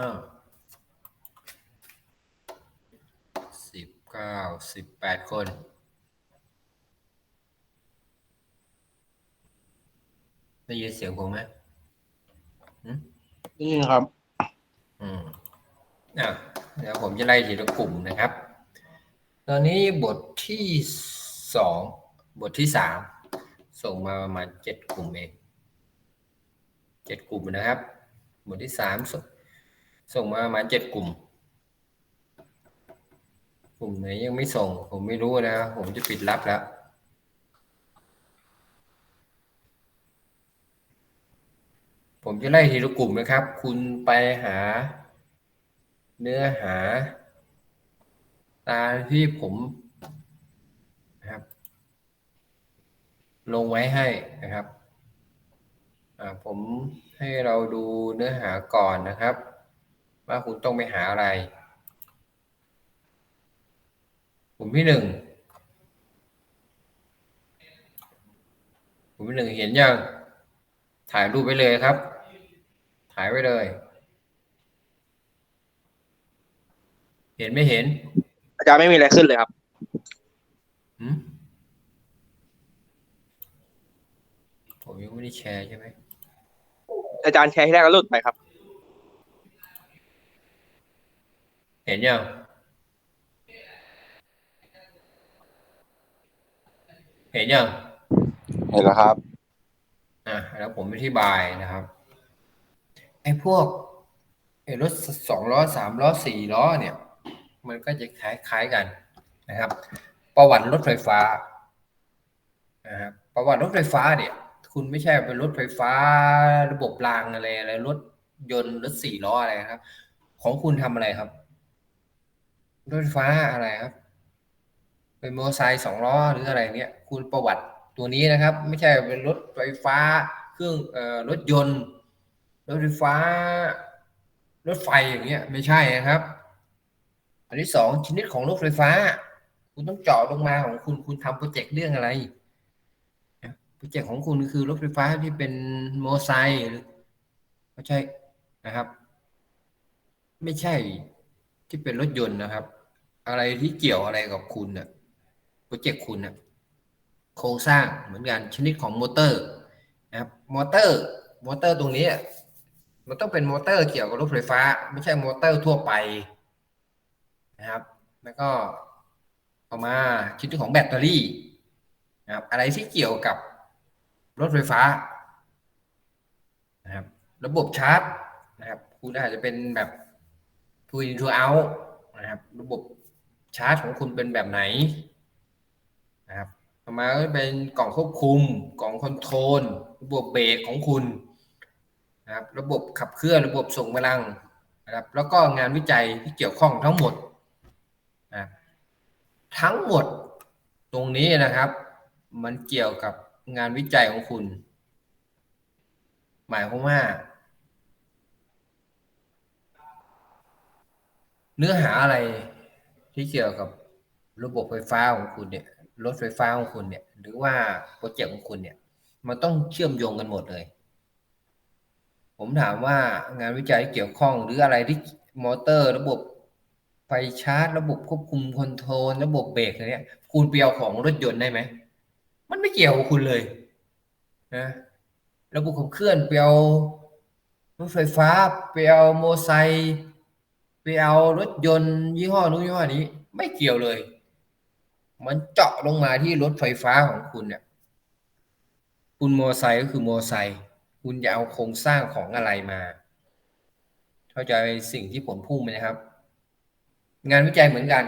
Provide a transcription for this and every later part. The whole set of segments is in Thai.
อ่าสิบเก้าสิบแปดคน ได้ยินเสียงผมไหมหืมนี่ครับ อืมอะเดี๋ยวผมจะไล่ทีละกลุ่มนะครับ ตอนนี้บทที่สองบทที่สามส่งมาประมาณเจ็ดกลุ่มเองเจ็ดกลุ่มนะครับ บทที่สามสง ส่งมาประมาณเจ็ดกลุ่ม กลุ่มไหนยังไม่ส่ง ผมไม่รู้นะ ผมจะปิดรับแล้วผมจะไล่ทีละกลุ่มนะครับ คุณไปหา เนื้อหา ตามที่ผมนะครับ ลงไว้ให้นะครับผมให้เราดูเนื้อหาก่อนนะครับ ว่าคุณต้องไปหาอะไร กลุ่มที่หนึ่งกลุ่มที่หนึ่งเห็นยังถ่ายรูปไว้เลยครับ ถ่ายไว้เลย เห็นไม่เห็น อาจารย์ไม่มีอะไรขึ้นเลยครับหืมผมยังไม่ได้แชร์ใช่ไหมอาจารย์แชร์ที่แรกก็หลุดไปครับ เห็นยังเห็นยังเห็นแล้วครับอะแล้วผมอธิบายนะครับไอ้พวกไอ้รถสองล้อสามล้อสี่ล้อเนี่ย มันก็จะคล้ายๆกันนะครับ ประวัติรถไฟฟ้านะครับประวัติรถไฟฟ้าเนี่ย คุณไม่ใช่เป็นรถไฟฟ้า ระบบรางอะไรอะไรรถยนต์รถสี่ล้ออะไรครับ ของคุณทำอะไรครับ รถไฟฟ้าอะไรครับ เป็นมอเตอร์ไซค์สองล้อหรืออะไรเนี่ยคุณประวัติตัวนี้นะครับ ไม่ใช่เป็นรถไฟฟ้า เครื่องเอ่อรถยนต์ รถไฟฟ้า รถไฟอย่างเงี้ย ไม่ใช่นะครับ อันที่สองชนิดของรถไฟฟ้า คุณต้องเจาะลงมาของคุณคุณทำโปรเจกต์เรื่องอะไรโปรเจกต์ของคุณคือรถไฟฟ้าที่เป็นมอเตอร์ไซค์หรือไม่ใช่นะครับ ไม่ใช่ที่เป็นรถยนต์นะครับ อะไรที่เกี่ยวอะไรกับคุณเนี่ยโปรเจกต์คุณเนี่ยโครงสร้างเหมือนกันชนิดของมอเตอร์นะครับมอเตอร์ มอเตอร์ตรงนี้ มันต้องเป็นมอเตอร์เกี่ยวกับรถไฟฟ้า ไม่ใช่มอเตอร์ทั่วไปนะครับ แล้วก็ต่อมาชนิดของแบตเตอรี่นะครับอะไรที่เกี่ยวกับรถไฟฟ้านะครับระบบชาร์จนะครับคุณอาจจะเป็นแบบทูอินทูเอานะครับ ระบบ ชาร์จของคุณเป็นแบบไหนนะครับต่อมาก็เป็นกล่องควบคุม กล่องคอนโทรล ระบบเบรกของคุณนะครับ ระบบขับเคลื่อน ระบบส่งพลังนะครับ แล้วก็งานวิจัยที่เกี่ยวข้องทั้งหมดนะทั้งหมดตรงนี้นะครับ มันเกี่ยวกับงานวิจัยของคุณ หมายความว่า เนื้อหาอะไร ที่เกี่ยวกับระบบไฟฟ้าของคุณเนี่ยรถไฟฟ้าของคุณเนี่ย หรือว่าโปรเจกต์ของคุณเนี่ย มันต้องเชื่อมโยงกันหมดเลย ผมถามว่างานวิจัยเกี่ยวข้องหรืออะไรที่มอเตอร์ ระบบไฟชาร์จ ระบบควบคุมคอนโทรลระบบเบรกอะไรเนี่ยคุณเปียวของรถยนต์ได้ไหมมันไม่เกี่ยวกับคุณเลยนะระบบขับเคลื่อนเปียวรถไฟฟ้าเปียวโมอไซค์ เอารถยนต์ยี่ห้อนู้นยี่ห้อนี้ ไม่เกี่ยวเลย มันเจาะลงมาที่รถไฟฟ้าของคุณเนี่ย คุณมอไซค์ก็คือมอไซค์คุณจะเอาโครงสร้างของอะไรมา เข้าใจสิ่งที่ผมพูดไหมนะครับ งานวิจัยเหมือนกัน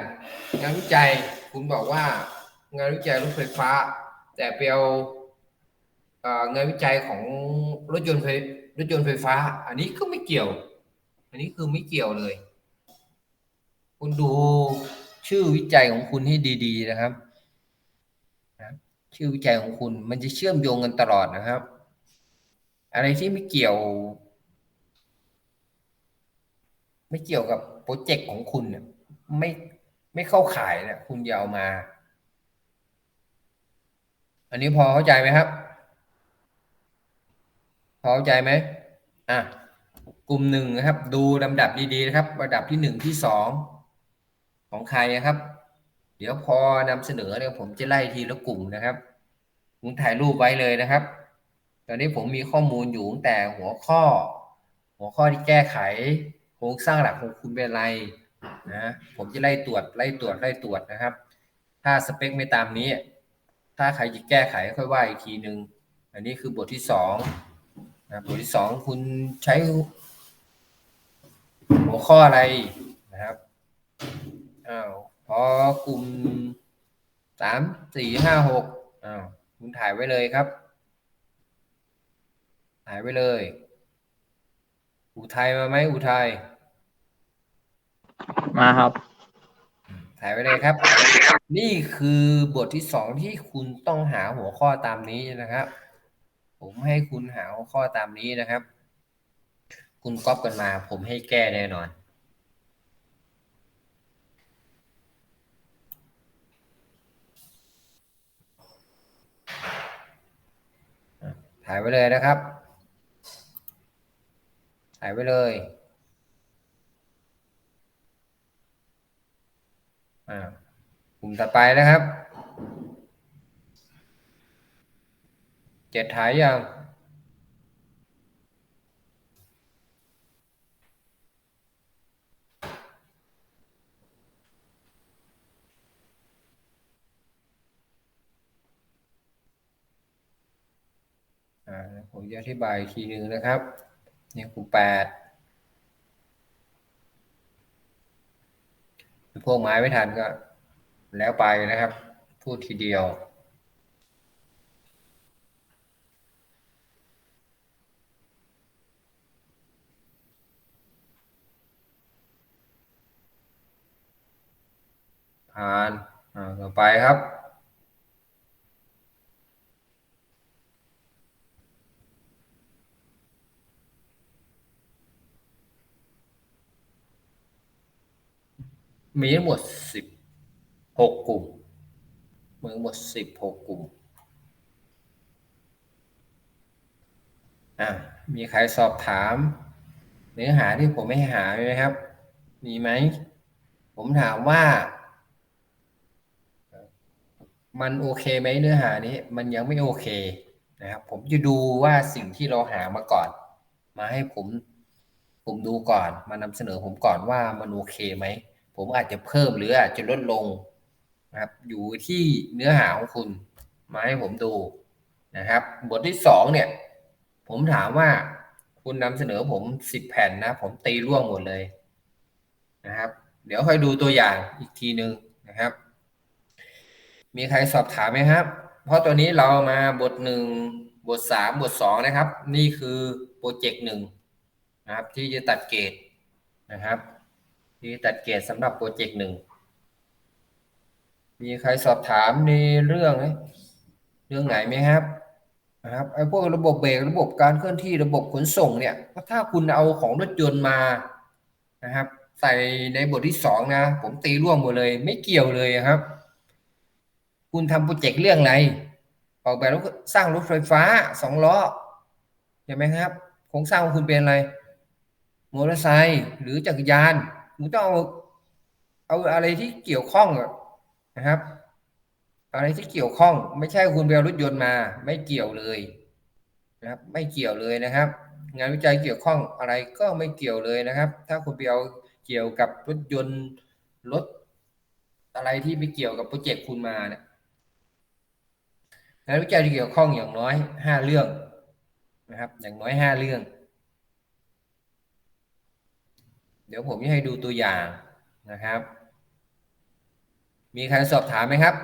งานวิจัยคุณบอกว่า งานวิจัยรถไฟฟ้า แต่ไปเอางานวิจัยของรถยนต์ไฟรถยนต์ไฟฟ้า อันนี้ก็ไม่เกี่ยว อันนี้คือไม่เกี่ยวเลย คุณดูชื่อวิจัยของคุณให้ดี ๆ นะครับชื่อวิจัยของคุณมันจะเชื่อมโยงกันตลอดนะครับ อะไรที่ไม่เกี่ยว ไม่เกี่ยวกับโปรเจกต์ของคุณเนี่ยไม่ไม่เข้าข่ายเนี่ยคุณอย่าเอามา อันนี้พอเข้าใจไหมครับ พอเข้าใจไหมอะกลุ่มหนึ่งนะครับ ดูลำดับดีๆนะครับระดับที่หนึ่งที่สอง ของใครนะครับ เดี๋ยวพอนำเสนอเนี่ยผมจะไล่ทีละกลุ่มนะครับผมถ่ายรูปไว้เลยนะครับ ตอนนี้ผมมีข้อมูลอยู่แต่หัวข้อ หัวข้อที่แก้ไขโครงสร้างหลักของคุณเป็นอะไรนะผมจะไล่ตรวจไล่ตรวจไล่ตรวจนะครับ ถ้าสเปคไม่ตามนี้ ถ้าใครจะแก้ไขค่อยว่าอีกทีหนึ่งอันนี้คือบทที่สองนะบทที่สองคุณใช้หัวข้ออะไร อ้าวพอกลุ่มสามสี่ห้าหกอ้าวคุณถ่ายไว้เลยครับ ถ่ายไว้เลย อุทัยมาไหมอุทัยมาครับ ถ่ายไว้เลยครับ นี่คือบทที่สองที่คุณต้องหาหัวข้อตามนี้นะครับ ผมให้คุณหาหัวข้อตามนี้นะครับ คุณก๊อปกันมา ผมให้แก้แน่นอน ถ่ายไว้เลยนะครับ ถ่ายไว้เลยอ่ากลุ่มต่อไปนะครับ เจ็ดถ่ายยัง อ่า ผมจะอธิบายทีหนึ่งนะครับเนี่ยกลุ่มแปดพวกไม้ไม่ทันก็ แล้วไปนะครับ พูดทีเดียว ผ่านต่อไปครับ มีทั้งหมดสิบหกกลุ่มมีทั้งหมดสิบหกกลุ่มอ่ามีใครสอบถาม เนื้อหาที่ผมไม่หาไหมครับ มีไหม ผมถามว่า มันโอเคไหมเนื้อหานี้ มันยังไม่โอเคนะครับ ผมจะดูว่าสิ่งที่เราหามาก่อน มาให้ผม ผมดูก่อน มานำเสนอผมก่อนว่ามันโอเคไหม ผมอาจจะเพิ่มหรืออาจจะลดลงนะครับ อยู่ที่เนื้อหาของคุณ มาให้ผมดูนะครับ บทที่สองเนี่ย ผมถามว่าคุณนำเสนอผมสิบแผ่นนะ ผมตีร่วงหมดเลยนะครับ เดี๋ยวค่อยดูตัวอย่างอีกทีหนึ่งนะครับ มีใครสอบถามไหมครับ เพราะตัวนี้เรามาบทหนึ่งบทสามบทสองนะครับ นี่คือโปรเจกต์หนึ่งนะครับ ที่จะตัดเกรดนะครับ ที่ตัดเกรดสำหรับโปรเจกต์หนึ่ง มีใครสอบถามในเรื่องไหมเรื่องไหนไหมครับนะครับไอ้พวกระบบเบรกระบบการเคลื่อนที่ระบบขนส่งเนี่ยถ้าคุณเอาของรถยนต์มานะครับ ใส่ในบทที่สองนะผมตีร่วงหมดเลย ไม่เกี่ยวเลยครับ คุณทำโปรเจกต์เรื่องอะไรออกแบบรถสร้างรถไฟฟ้าสองล้อใช่ไหมครับโครงสร้างของคุณเป็นอะไรมอเตอร์ไซค์หรือจักรยาน คุณต้องเอาเอาอะไรที่เกี่ยวข้องนะครับ อะไรที่เกี่ยวข้อง ไม่ใช่คุณไปเอารถยนต์มา ไม่เกี่ยวเลยนะครับ ไม่เกี่ยวเลยนะครับ งานวิจัยเกี่ยวข้องอะไรก็ไม่เกี่ยวเลยนะครับ ถ้าคุณไปเอาเกี่ยวกับรถยนต์รถอะไรที่ไม่เกี่ยวกับโปรเจกต์คุณมาเนี่ยงานวิจัยที่เกี่ยวข้องอย่างน้อยห้าเรื่องนะครับ อย่างน้อยห้าเรื่อง เดี๋ยวผมจะให้ดูตัวอย่างนะครับ มีใครสอบถามไหมครับ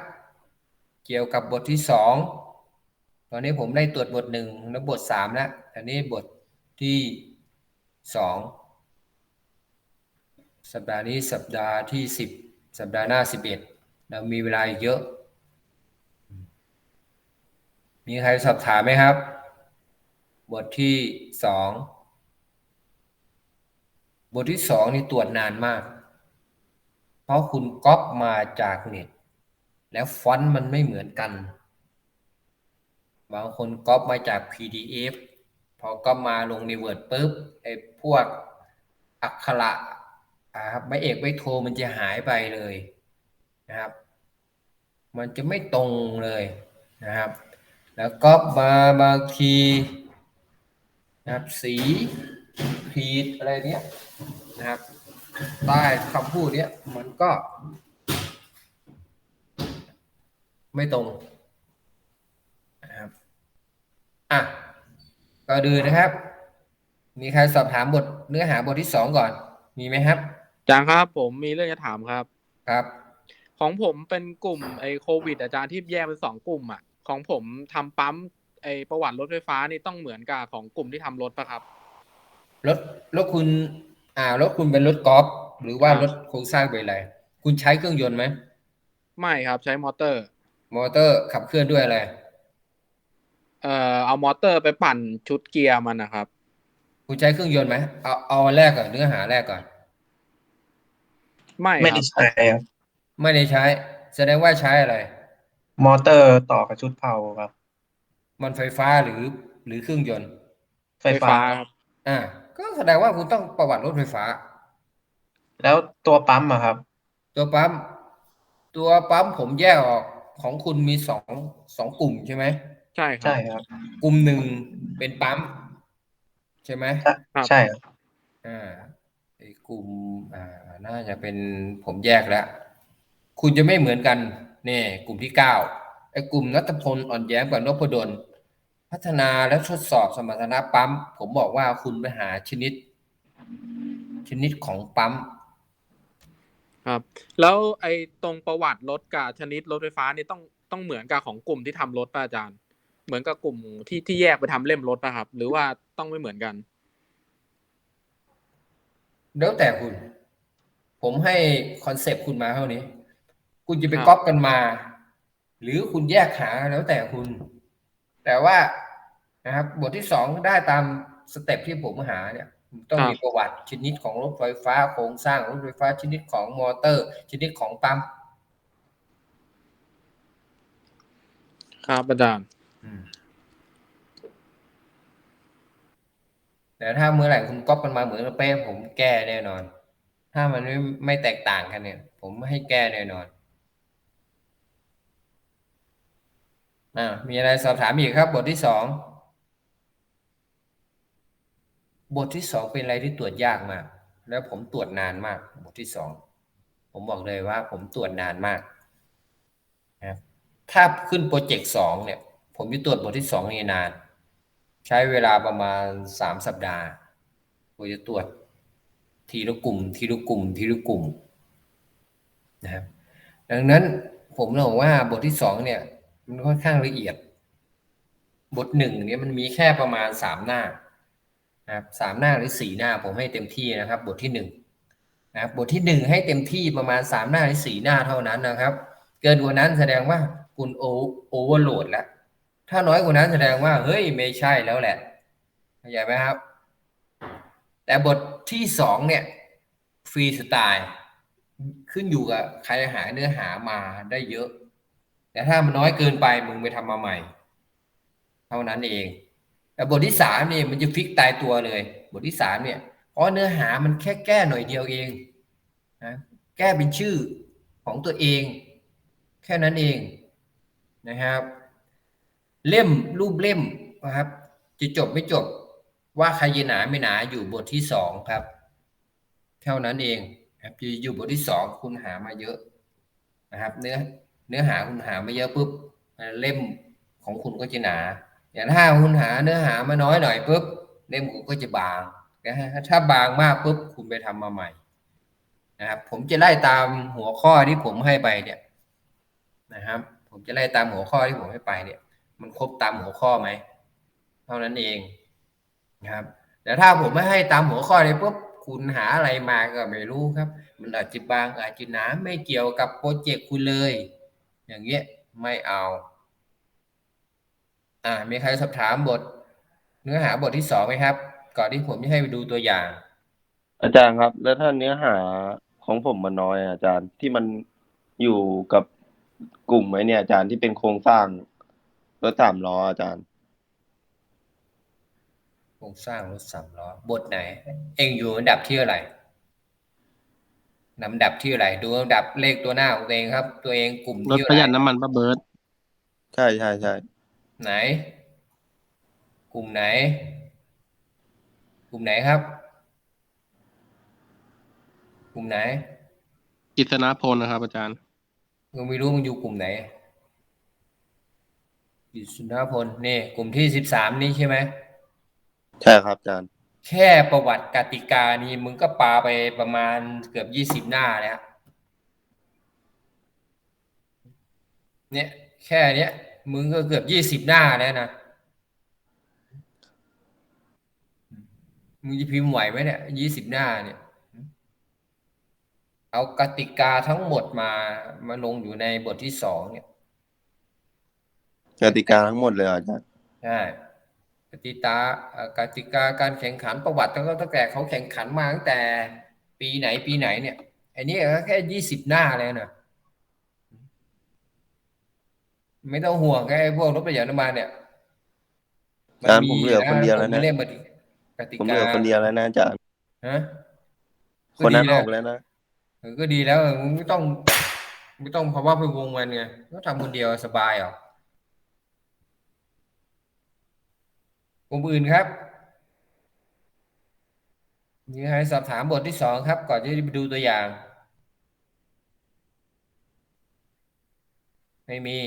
เกี่ยวกับบทที่สองตอนนี้ผมได้ตรวจบทหนึ่งแล้วบทสามแล้วอันนี้บทที่สองสัปดาห์นี้สัปดาห์ที่สิบสัปดาห์หน้าสิบเอ็ดเรามีเวลาเยอะ มีใครสอบถามไหมครับ บทที่สอง บทที่สองนี่ตรวจนานมาก เพราะคุณก๊อปมาจากเน็ต แล้วฟอนต์มันไม่เหมือนกัน บางคนก๊อปมาจาก PDF พอก็มาลงในเวิร์ดปุ๊บไอ้พวกอักขระครับไม่เอกไม่โทมันจะหายไปเลยนะครับ มันจะไม่ตรงเลยนะครับ แล้วก็มาบางทีนะครับสีขีดอะไรเนี้ย นะครับ ใต้คำพูดเนี้ยมันก็ ไม่ตรงนะครับอะก็ดูนะครับ มีใครสอบถามบทเนื้อหาบทที่สองก่อน มีไหมครับอาจารย์ครับ ผมมีเรื่องจะถามครับ ครับ ของผมเป็นกลุ่มไอ้โควิด อาจารย์ที่แยกเป็นสองกลุ่มอะ ของผมทำปั๊มไอ้ประวัติรถไฟฟ้านี่ต้องเหมือนกับของกลุ่มที่ทำรถปะครับ รถรถคุณ อ่ารถคุณเป็นรถกอล์ฟหรือว่าครับรถโครงสร้างเป็นอะไร คุณใช้เครื่องยนต์ไหม ไม่ครับใช้มอเตอร์ มอเตอร์ขับเคลื่อนด้วยอะไร เอ่อเอามอเตอร์ไปปั่นชุดเกียร์มันนะครับ คุณใช้เครื่องยนต์ไหมเอาเอาอันแรกก่อนเนื้อหาแรกก่อน ไม่ไม่คได้รับใช้ครับไม่ได้ใช้ แสดงว่าใช้อะไร มอเตอร์ต่อกับชุดเผาครับ มันไฟฟ้าหรือหรือเครื่องยนต์ ไฟฟ้าครับอ่า ก็แสดงว่าคุณต้องประวัติรถไฟฟ้า แล้วตัวปั๊มอะครับ ตัวปั๊ม ตัวปั๊มผมแยกออกของคุณมีสองสองกลุ่มใช่ไหมใช่ครัใช่บ ครับ กลุ่มหนึ่งเป็นปั๊ม ใช่ไหมครับ ใช่ครับอ่าไอ้กลุ่มอ่าน่าจะเป็นผมแยกแล้ว คุณจะไม่เหมือนกันเนี่ยกลุ่มที่เก้าไอ้กลุ่มนัทพลอ่อนแย้มกับนพดล พัฒนาและทดสอบสมรรถนะปั๊ม ผมบอกว่าคุณไปหาชนิด ชนิดของปั๊ม ครับ แล้วไอ้ตรงประวัติรถกับชนิดรถไฟฟ้านี่ต้องต้องเหมือนกับของกลุ่มที่ทำรถป่ะอาจารย์ เหมือนกับกลุ่มที่ที่แยกไปทำเล่มรถป่ะครับ หรือว่าต้องไม่เหมือนกัน แล้วแต่คุณ ผมให้คอนเซปต์คุณมาเท่านี้ คุณจะไปครับก๊อปกันมา หรือคุณแยกหาแล้วแต่คุณ แต่ว่านะครับบทที่สองได้ตามสเต็ปที่ผมหาเนี่ยต้องมีประวัติชนิดของรถไฟฟ้าโครงสร้างรถไฟฟ้าชนิดของมอเตอร์ ชนิดของปั๊มครับอาจารย์แต่ถ้าเมื่อไหร่คุณก๊อปกันมาเหมือนกับเป๊ะผมแก้แน่นอน ถ้ามันไม่ไม่แตกต่างกันเนี่ย ผมให้แก้แน่นอน อ่ามีอะไรสอบถามอีกครับ บทที่สองบทที่สองเป็นอะไรที่ตรวจยากมาก แล้วผมตรวจนานมาก บทที่สองผมบอกเลยว่า ผมตรวจนานมากนะครับถ้าขึ้นโปรเจกต์สองเนี่ย ผมจะตรวจบทที่สองนี่นาน ใช้เวลาประมาณสามสัปดาห์กว่าจะตรวจทีละกลุ่ม ทีละกลุ่ม ทีละกลุ่มนะครับดังนั้นผมเลยบอกว่าบทที่สองเนี่ย มันค่อนข้างละเอียด บทหนึ่งเนี่ยมันมีแค่ประมาณสามหน้านะครับสามหน้าหรือสี่หน้าผมให้เต็มที่นะครับ บทที่หนึ่งนะครับบทที่หนึ่งให้เต็มที่ประมาณสามหน้าหรือสี่หน้าเท่านั้นนะครับ เกินกว่านั้นแสดงว่าคุณโอโอเวอร์โหลดแล้วถ้าน้อยกว่านั้นแสดงว่าเฮ้ยไม่ใช่แล้วแหละเข้าใจไหมครับ แต่บทที่สองเนี่ยฟรีสไตล์ขึ้นอยู่กับใครหาเนื้อหามาได้เยอะ แต่ถ้ามันน้อยเกินไปมึงไปทำมาใหม่ เท่านั้นเอง แต่บทที่สามเนี่ยมันจะฟิกตายตัวเลย บทที่สามเนี่ยเพราะเนื้อหามันแค่แก้หน่อยเดียวเองนะแก้เป็นชื่อของตัวเอง แค่นั้นเองนะครับ เล่มรูปเล่มนะครับ จะจบไม่จบว่าใครหนาไม่หนาอยู่บทที่สองครับเท่านั้นเองครับอยู่บทที่สองคุณหามาเยอะนะครับ เนื้อ เนื้อหาคุณหามาเยอะปุ๊บเล่มของคุณก็จะหนา อย่างถ้าคุณหาเนื้อหามาน้อยหน่อยปุ๊บเล่มคุณก็จะบางนะฮะถ้าบางมากปุ๊บคุณไปทำมาใหม่นะครับผมจะไล่ตามหัวข้อที่ผมให้ไปเนี่ยนะครับ ผมจะไล่ตามหัวข้อที่ผมให้ไปเนี่ย มันครบตามหัวข้อไหมเท่านั้นเองนะครับแต่ถ้าผมไม่ให้ตามหัวข้อเลยปุ๊บคุณหาอะไรมาก็ไม่รู้ครับ มันอาจจะบางอาจจะหนาไม่เกี่ยวกับโปรเจกต์คุณเลย อย่างเงี้ยไม่เอา อ่า มีใครสอบถามบท เนื้อหาบทที่สองไหมครับ ก่อนที่ผมจะให้ไปดูตัวอย่าง อาจารย์ครับ แล้วถ้าเนื้อหาของผมมันน้อยอะอาจารย์ที่มันอยู่กับกลุ่มไว้เนี่ยอาจารย์ที่เป็นโครงสร้างรถสามล้ออาจารย์ โครงสร้างรถสามล้อบทไหน เองอยู่อันดับที่อะไร ลำดับที่อะไรดูอันดับเลขตัวหน้าของตัวเองครับ ตัวเองกลุ่มรถที่ประหยัดอะไรน้ำมันป้าเบิร์ดใช่ใช่ใช่ไหน กลุ่มไหน กลุ่มไหนครับ กลุ่มไหนกิษณพลนะครับ อาจารย์ มึงไม่รู้มึงอยู่กลุ่มไหนกิษณพลนี่กลุ่มที่สิบสามนี่ใช่ไหม ใช่ครับอาจารย์ แค่ประวัติกติกานี่มึงก็ปาไปประมาณเกือบยี่สิบหน้าแล้วเนี่ยแค่เนี้ยมึงก็เกือบยี่สิบหน้าแล้วนะมึงจะพิมพ์ไหวไหมเนี่ยยี่สิบหน้าเนี่ย เอากติกาทั้งหมดมามาลงอยู่ในบทที่สองเนี่ย กติกาทั้งหมดเลยเหรออาจารย์ใช่ กติกาเอ่อกติกาการแข่งขันประวัติตั้งตั้งแต่เขาแข่งขันมาตั้งแต่ปีไหนปีไหนเนี่ยอันนี้ก็แค่ยี่สิบหน้าเลยนะไม่ต้องห่วงไอ้พวกรถประหยัดน้ำมันเนี่ยอาจารย์ผมเหลือคนเดียวแล้วผมนะไม่เล่นมาดิกติผมกาเหลือคนเดียวแล้วนะอาจารย์ฮะคนนั้นก็อดีอกแล้วนะเออก็ดีแล้วมึงไม่ต้อง ไม่ต้องเพราะว่าไปวงมันไงก็ทำคนเดียวสบายเหรอ กลุ่มอื่นครับมีใครสอบถามบทที่สองครับ ก่อนที่จะไปดูตัวอย่าง ไม่มี